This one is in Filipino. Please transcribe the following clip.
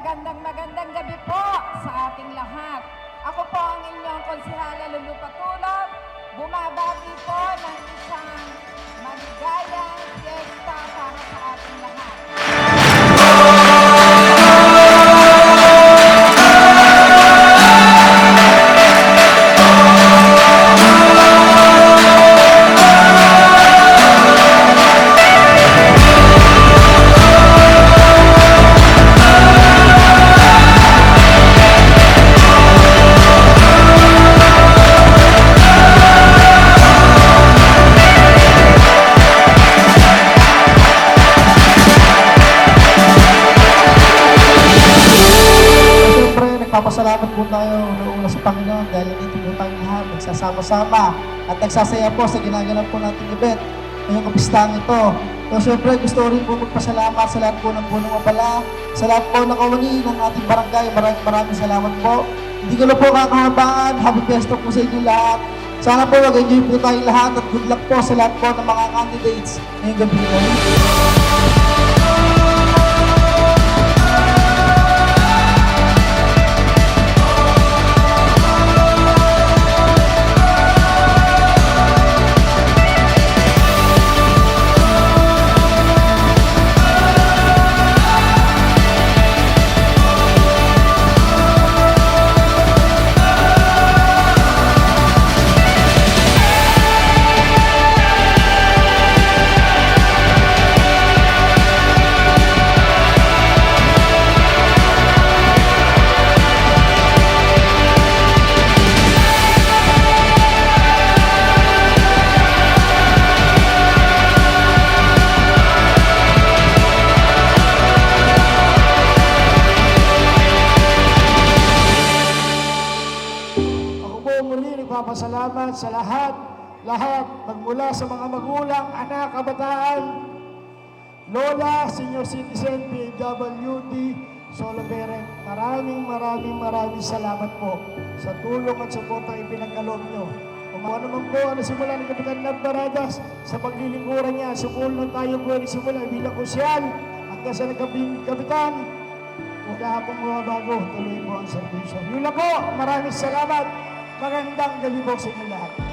magandang magandang gabi po sa ating lahat. Ako po ang inyong konsihala Lulu Patulog. Bumabati po nagpapasalamat po tayo noong sa Panginoon dahil dito po tayong lahat nagsasama-sama at nagsasaya po sa ginaganap po nating event ngayong kapistahan ito. So, siyempre, gusto rin po magpasalamat sa lahat po ng punong abala, sa lahat po ng kawani ng ating barangay. Maraming maraming salamat po. Hindi ko na po kakahabaan. Happy Fiesta po sa inyo lahat. Sana po mag-enjoy po tayong lahat at good luck po sa lahat po ng mga candidates ngayong gabi po. Muli nagpapasalamat sa lahat, lahat, magmula sa mga magulang, anak, kabataan, lola, senior citizen, PWD, solo parent. Maraming maraming maraming salamat po sa tulong at suporta ipinagkaloob nyo. Kung ano naman po ang nasimula ng Kapitan Lamparadas sa paglilingkuran niya, sumulong tayo po rin simula bilang kusyal hanggang sa nagkabing kapitan. Wala pong mga bago, tuloy po ang servisyo. Yun lang po, maraming salamat. Magandang gabi po sa inyo lahat.